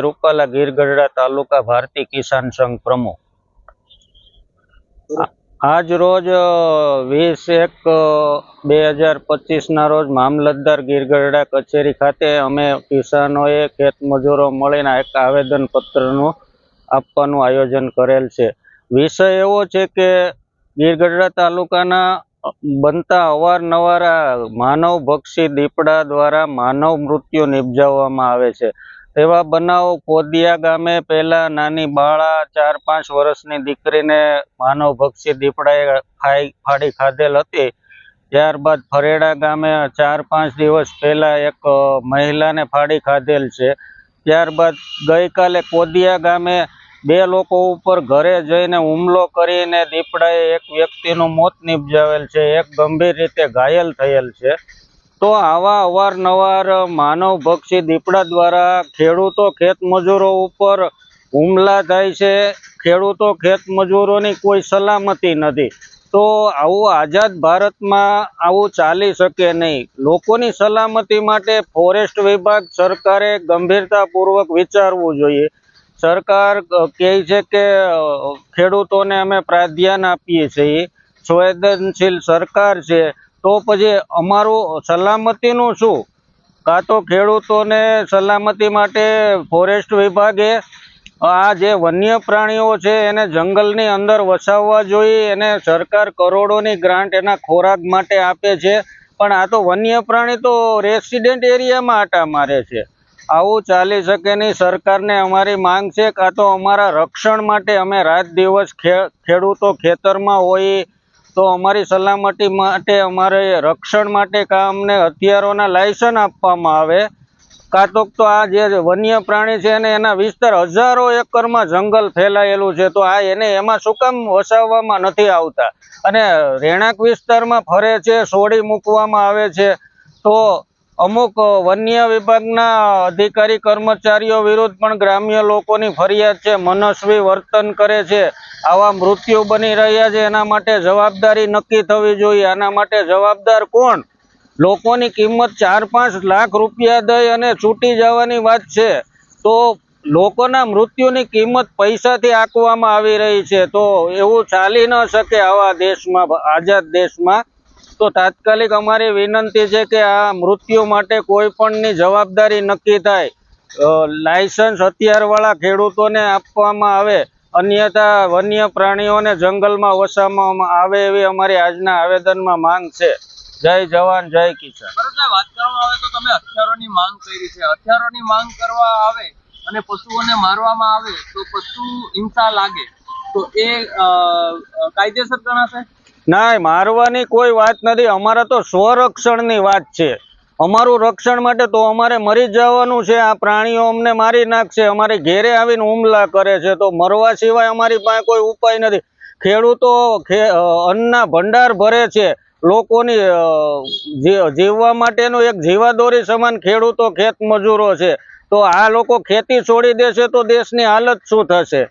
રૂપાલા ગીરગઢડા તાલુકા ભારતીય કિસાન સંઘ પ્રમુખ. આજ રોજ વીસ એક બે હજાર પચીસના રોજ મામલતદાર ગીરગઢડા કચેરી ખાતે અમે કિસાનોએ ખેત મળીને એક આવેદનપત્રનું આપવાનું આયોજન કરેલ છે. વિષય એવો છે કે ગીરગઢડા તાલુકાના બનતા અવારનવાર માનવ ભક્ષી દીપડા દ્વારા માનવ મૃત્યુ નિપજાવવામાં આવે છે. એવા બનાવ કોદિયા ગામે પહેલા નાની બાળા ચાર પાંચ વર્ષની દીકરીને માનવ ભક્ષી દીપડાએ ખાઈ ફાડી ખાધેલ હતી. ત્યારબાદ ફરેડા ગામે ચાર પાંચ દિવસ પહેલા એક મહિલાને ફાડી ખાધેલ છે. ત્યારબાદ ગઈકાલે કોદિયા ગામે બે લોકો ઉપર ઘરે જઈને હુમલો કરીને દીપડાએ એક વ્યક્તિનું મોત નિપજાવેલ છે. એક ગંભીર રીતે ઘાયલ થયેલ છે. તો આવા અવારનવાર માનવ ભક્ષી દીપડા દ્વારા ખેડૂતો ખેતમજૂરો ઉપર હુમલા થાય છે. ખેડૂતો ખેતમજૂરોની કોઈ સલામતી નથી. તો આવું આઝાદ ભારતમાં આવું ચાલી શકે નહીં. લોકોની સલામતી માટે ફોરેસ્ટ વિભાગ સરકારે ગંભીરતાપૂર્વક વિચારવું જોઈએ. સરકાર કહે છે કે ખેડૂતોને અમે પ્રાધાન્ય આપીએ છીએ. સંવેદનશીલ સરકાર છે. તો પછી અમારું સલામતીનું શું? કાં તો ખેડૂતોને સલામતી માટે ફોરેસ્ટ વિભાગે આ જે વન્ય પ્રાણીઓ છે એને જંગલની અંદર વસાવવા જોઈએ, એને સરકાર કરોડોની ગ્રાન્ટ એના ખોરાક માટે આપે છે. પણ આ તો વન્ય પ્રાણી તો રેસિડેન્ટ એરિયામાં આટા મારે છે. આવું ચાલી શકે નહીં. સરકારને અમારી માંગ છે. કાં તો અમારા રક્ષણ માટે અમે રાત દિવસ ખેડૂતો ખેતરમાં હોઈએ તો અમારી સલામતી માટે, અમારે રક્ષણ માટે કાં અમને હથિયારોના લાયસન્સ આપવામાં આવે. કાં તો તો આ જે વન્ય પ્રાણી છે એને એના વિસ્તાર હજારો એકરમાં જંગલ ફેલાયેલું છે, તો આ એને એમાં શું કામ વસાવવામાં નથી આવતા? અને રહેણાંક વિસ્તારમાં ફરે છે છોડી મૂકવામાં આવે છે, તો અમુક વન્ય વિભાગના અધિકારી કર્મચારીઓ વિરુદ્ધ પણ ગ્રામ્ય લોકોની ફરિયાદ છે, મનસ્વી વર્તન કરે છે. આવા મૃત્યુ બની રહ્યા છે, એના માટે જવાબદારી નક્કી થવી જોઈએ. આના માટે જવાબદાર કોણ? લોકોની કિંમત ચાર પાંચ લાખ રૂપિયા દઈ અને છૂટી જવાની વાત છે. તો લોકોના મૃત્યુની કિંમત પૈસાથી આંકવામાં આવી રહી છે. તો એવું ચાલી ન શકે આવા દેશમાં, આઝાદ દેશમાં. તો તાત્કાલિક અમારી વિનંતી છે કે આ મૃત્યુ માટે કોઈ પણની જવાબદારી નક્કી થાય. લાયસન્સ હથિયારવાળા ખેડૂતોને આપવામાં આવે, અન્યથા વન્ય પ્રાણીઓને જંગલમાં વસાવવામાં આવે એવી અમારી આજના આવેદનમાં માંગ છે. જય જવાન, જય કિસાન. વાત કરવામાં આવે તો તમે હથિયારોની માંગ કરી છે. હથિયારોની માંગ કરવા આવે અને પશુઓને મારવામાં આવે તો પશુ હિંસા લાગે. તો એ કાયદેસર ગણાશે? ના મારવાની કોઈ વાત નથી. અમારા તો સ્વરક્ષણની વાત છે. અમારું રક્ષણ માટે તો અમારે મરી જવાનું છે. આ પ્રાણીઓ અમને મારી નાખશે. અમારે ઘેરે આવીને હુમલા કરે છે. તો મરવા સિવાય અમારી પાસે કોઈ ઉપાય નથી. ખેડૂતો અન્નના ભંડાર ભરે છે. લોકોની જીવવા માટેનું એક જીવાદોરી સમાન ખેડૂતો ખેત મજૂરો છે. તો આ લોકો ખેતી છોડી દેશે તો દેશની હાલત શું થશે?